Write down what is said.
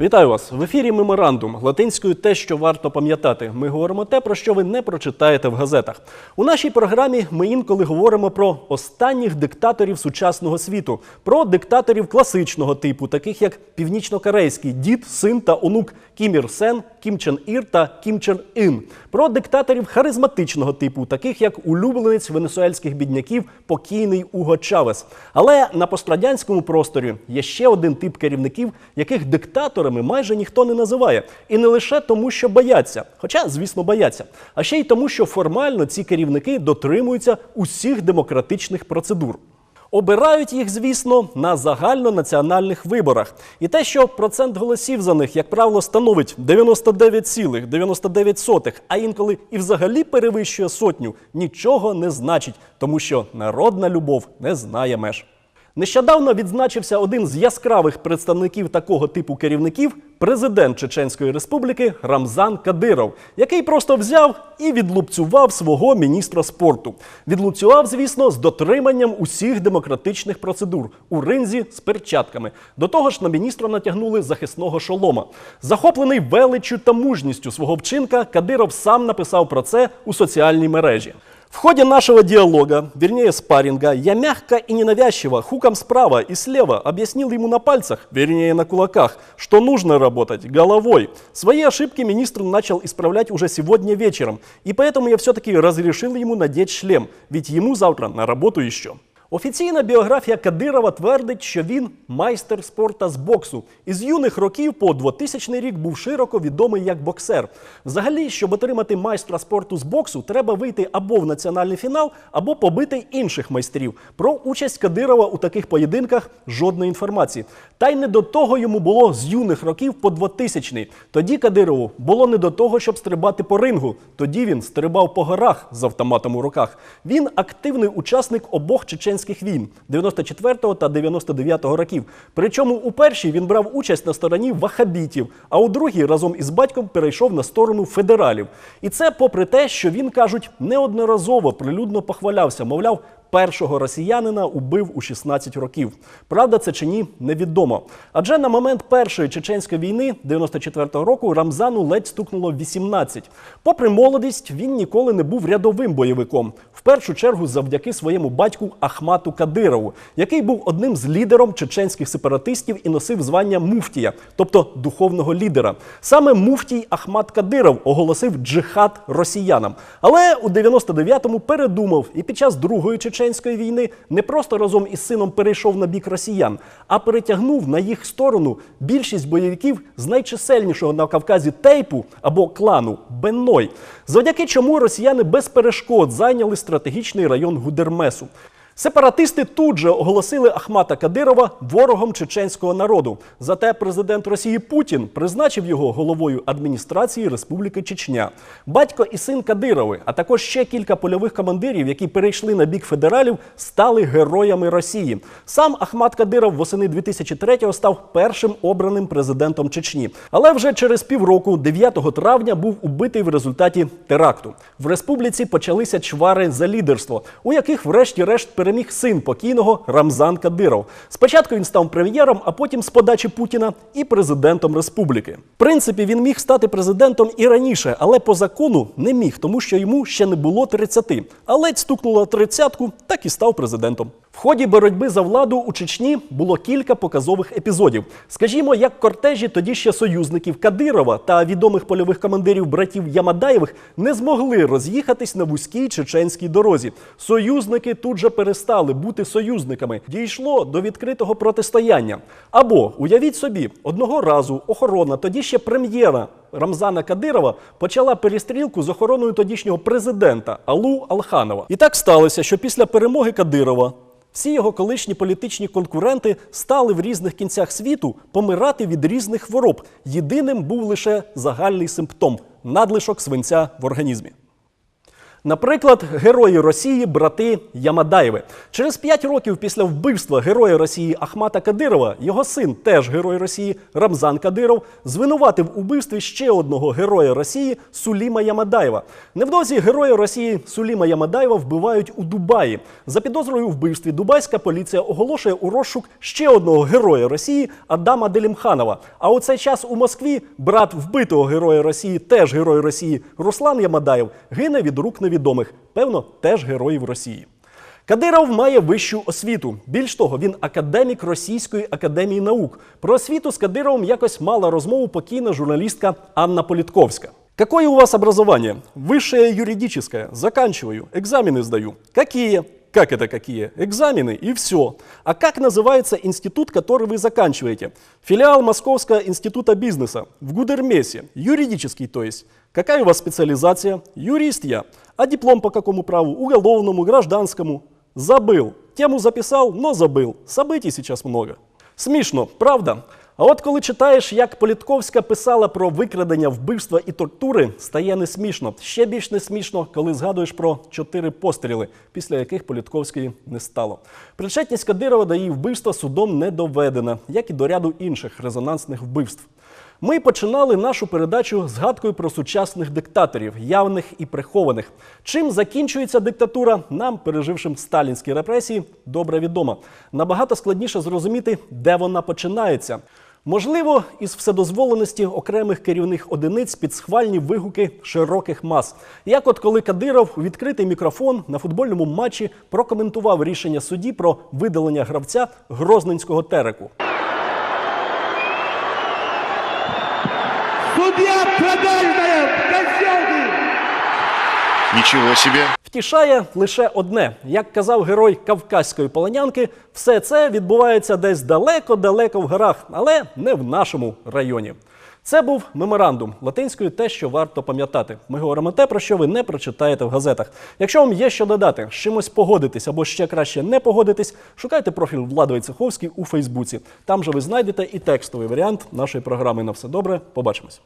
Вітаю вас в ефірі Меморандум латинською те, що варто пам'ятати. Ми говоримо те, про що ви не прочитаєте в газетах. У нашій програмі ми інколи говоримо про останніх диктаторів сучасного світу, про диктаторів класичного типу, таких як північно-корейський дід, син та онук Кім Ір Сен, Кім Чен Ір та Кім Чен Ін, про диктаторів харизматичного типу, таких як улюбленець венесуельських бідняків, покійний Уго Чавес. Але на пострадянському просторі є ще один тип керівників, яких диктаторами майже ніхто не називає. І не лише тому, що бояться, хоча, звісно, бояться, а ще й тому, що формально ці керівники дотримуються усіх демократичних процедур. Обирають їх, звісно, на загальнонаціональних виборах. І те, що процент голосів за них, як правило, становить 99,99, а інколи і взагалі перевищує сотню, нічого не значить, тому що народна любов не знає меж. Нещодавно відзначився один з яскравих представників такого типу керівників президент Чеченської Республіки Рамзан Кадиров, який просто взяв і відлупцював свого міністра спорту. Відлупцював, звісно, з дотриманням усіх демократичних процедур у ринзі з перчатками. До того ж, на міністра натягнули захисного шолома. Захоплений величчю та мужністю свого вчинка, Кадиров сам написав про це у соціальній мережі. В ходе нашего диалога, вернее спарринга, я мягко и ненавязчиво, хуком справа и слева объяснил ему на пальцах, вернее на кулаках, что нужно работать головой. Свои ошибки министр начал исправлять уже сегодня вечером, и поэтому я все-таки разрешил ему надеть шлем, ведь ему завтра на работу еще. Офіційна біографія Кадирова твердить, що він майстер спорта з боксу. І з юних років по 2000 рік був широко відомий як боксер. Взагалі, щоб отримати майстра спорту з боксу, треба вийти або в національний фінал, або побити інших майстрів. Про участь Кадирова у таких поєдинках жодної інформації. Та й не до того йому було з юних років по 2000-й. Тоді Кадирову було не до того, щоб стрибати по рингу. Тоді він стрибав по горах з автоматом у руках. Він активний учасник обох чеченських війн 94-го та 99-го років. Причому у першій він брав участь на стороні вахабітів, а у другій разом із батьком перейшов на сторону федералів. І це попри те, що він кажуть неодноразово прилюдно похвалявся, мовляв. Першого росіянина убив у 16 років. Правда, це чи ні, невідомо. Адже на момент першої чеченської війни 94-го року Рамзану ледь стукнуло 18. Попри молодість, він ніколи не був рядовим бойовиком. В першу чергу завдяки своєму батьку Ахмату Кадирову, який був одним з лідером чеченських сепаратистів і носив звання муфтія, тобто духовного лідера. Саме муфтій Ахмат Кадиров оголосив джихад росіянам. Але у 99-му передумав і під час другої чеченської війни не просто разом із сином перейшов на бік росіян, а перетягнув на їх сторону більшість бойовиків з найчисельнішого на Кавказі тейпу або клану Бенной, завдяки чому росіяни без перешкод зайняли стратегічний район Гудермесу. Сепаратисти тут же оголосили Ахмата Кадирова ворогом чеченського народу. Зате президент Росії Путін призначив його головою адміністрації Республіки Чечня. Батько і син Кадирови, а також ще кілька польових командирів, які перейшли на бік федералів, стали героями Росії. Сам Ахмат Кадиров восени 2003-го став першим обраним президентом Чечні. Але вже через півроку, 9 травня, був убитий в результаті теракту. В республіці почалися чвари за лідерство, у яких, врешті-решт, переміг син покійного Рамзан Кадиров. Спочатку він став прем'єром, а потім з подачі Путіна і президентом республіки. В принципі, він міг стати президентом і раніше, але по закону не міг, тому що йому ще не було 30. А ледь стукнуло тридцятку, так і став президентом. В ході боротьби за владу у Чечні було кілька показових епізодів. Скажімо, як кортежі тоді ще союзників Кадирова та відомих польових командирів братів Ямадаєвих не змогли роз'їхатись на вузькій чеченській дорозі. Союзники тут же перестали бути союзниками. Дійшло до відкритого протистояння. Або уявіть собі, одного разу охорона тоді ще прем'єра Рамзана Кадирова почала перестрілку з охороною тодішнього президента Алу Алханова. І так сталося, що після перемоги Кадирова всі його колишні політичні конкуренти стали в різних кінцях світу помирати від різних хвороб. Єдиним був лише загальний симптом надлишок свинця в організмі. Наприклад, герої Росії, брати Ямадаєви. Через п'ять років після вбивства героя Росії Ахмата Кадирова, його син, теж герой Росії, Рамзан Кадиров, звинуватив у вбивстві ще одного героя Росії Суліма Ямадаєва. Невдовзі героя Росії Суліма Ямадаєва вбивають у Дубаї. За підозрою у вбивстві дубайська поліція оголошує у розшук ще одного героя Росії Адама Делімханова. А у цей час у Москві брат вбитого героя Росії, теж герой Росії Руслан Ямадаєв, гине від рук невідомих, певно, теж героїв Росії. Кадиров має вищу освіту. Більш того, він академік Російської академії наук. Про освіту з Кадировым якось мала розмову покійна журналістка Анна Политковська. Какое у вас образование? Высшее юридическое. Заканчиваю. Экзамены сдаю. Какие? Как это какие? Экзамены и все. А как называется институт, который вы заканчиваете? Филиал Московского института бизнеса в Гудермесе. Юридический, то есть. Какая у вас специализация? Юрист я. А диплом по какому праву? Уголовному, гражданскому? Забыл. Тему записал, но забыл. Событий сейчас много. Смішно, правда? А от коли читаєш, як Політковська писала про викрадення, вбивства і тортури, стає не смішно. Ще більш не смішно, коли згадуєш про чотири постріли, після яких Політковської не стало. Причетність Кадирова до її вбивства судом не доведена, як і до ряду інших резонансних вбивств. Ми починали нашу передачу згадкою про сучасних диктаторів, явних і прихованих. Чим закінчується диктатура, нам, пережившим сталінські репресії, добре відомо. Набагато складніше зрозуміти, де вона починається. Можливо, із вседозволеності окремих керівних одиниць під схвальні вигуки широких мас. Як от коли Кадиров у відкритий мікрофон на футбольному матчі прокоментував рішення судді про видалення гравця Грозненського тереку. Судья продажная, Ничего себе. Втішає лише одне: як казав герой кавказької полонянки, все це відбувається десь далеко-далеко в горах, але не в нашому районі. Це був меморандум латинською, те, що варто пам'ятати. Ми говоримо те, про що ви не прочитаєте в газетах. Якщо вам є що додати, з чимось погодитись або ще краще не погодитись, шукайте профіль Влади Войцеховський у Фейсбуці. Там же ви знайдете і текстовий варіант нашої програми. На все добре. Побачимось.